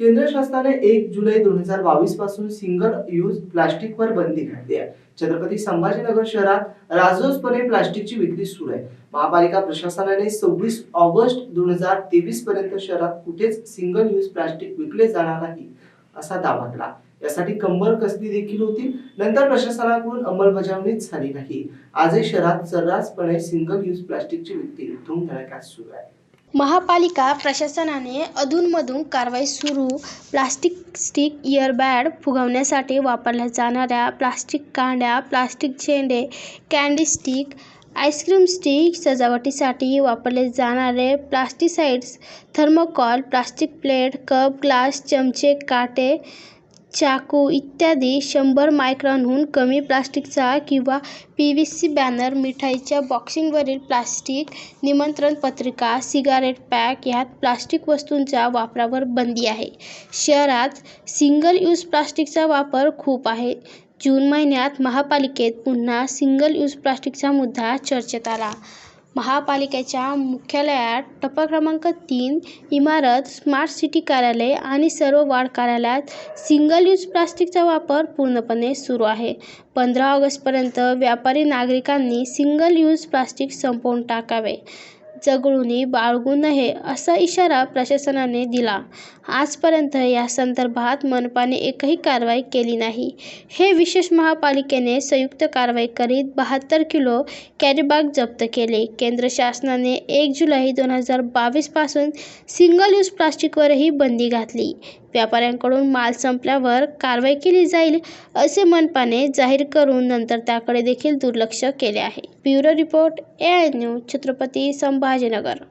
केंद्र शासनाने एक जुलै दोन हजार बावीसपासून सिंगल यूज प्लास्टिकवर बंदी घातली आहे. छत्रपती संभाजीनगर शहरात राजोसपणे प्लास्टिकची विक्री सुरू आहे. महापालिका प्रशासनाने सव्वीस ऑगस्ट दोन हजार तेवीस पर्यंत शहरात कुठेच सिंगल यूज प्लास्टिक विकले जाणार नाही असा दावा केला. यासाठी कंबर कसली देखील होती? नंतर प्रशासनाकडून अंमलबजावणीच झाली नाही. आजही शहरात सर्रासपणे सिंगल यूज प्लास्टिकची विक्री धूमधडाक्यात सुरू आहे. महापालिका प्रशासनाने अधूनमधून कारवाई सुरू प्लास्टिक स्टिक इयरबॅड फुगवण्यासाठी वापरल्या जाणाऱ्या प्लास्टिक कांड्या प्लास्टिक झेंडे candy stick ice cream stick सजावटीसाठी वापरले जाणारे प्लास्टिसाइड्स thermocol plastic plate cup glass चमचे काटे चाकू इत्यादी शंभर मायक्रॉनहून कमी प्लास्टिकचा किंवा पी व्ही सी बॅनर मिठाईच्या बॉक्सिंगवरील प्लास्टिक निमंत्रण पत्रिका सिगारेट पॅक यात प्लास्टिक वस्तूंच्या वापरावर बंदी आहे. शहरात सिंगल यूज प्लास्टिकचा वापर खूप आहे. जून महिन्यात महापालिकेत पुन्हा सिंगल यूज प्लास्टिकचा मुद्दा चर्चेत आला. महापालिकेच्या मुख्यालयात टप्पा क्रमांक तीन इमारत स्मार्ट सिटी कार्यालय आणि सर्व वार्ड कार्यालयात सिंगल यूज प्लास्टिकचा वापर पूर्णपणे सुरू आहे. पंधरा ऑगस्टपर्यंत व्यापारी नागरिकांनी सिंगल यूज प्लास्टिक संपवून टाकावे. जगळूनी बाळगू नये असा इशारा प्रशासनाने दिला. आजपर्यंत या संदर्भात मनपाने एकही कारवाई केली नाही. हे विशेष महापालिकेने संयुक्त कारवाई करीत बहात्तर किलो कॅरीबॅग जप्त केले. केंद्र शासनाने एक जुलै दोन हजार बावीसपासून सिंगल यूज प्लास्टिकवरही बंदी घातली. व्यापाऱ्यांकडून माल संपल्यावर कारवाई केली जाईल असे मनपाने जाहीर करून नंतर त्याकडे देखील दुर्लक्ष केले आहे. Bureau report A I news Chhatrapati Sambhajinagar.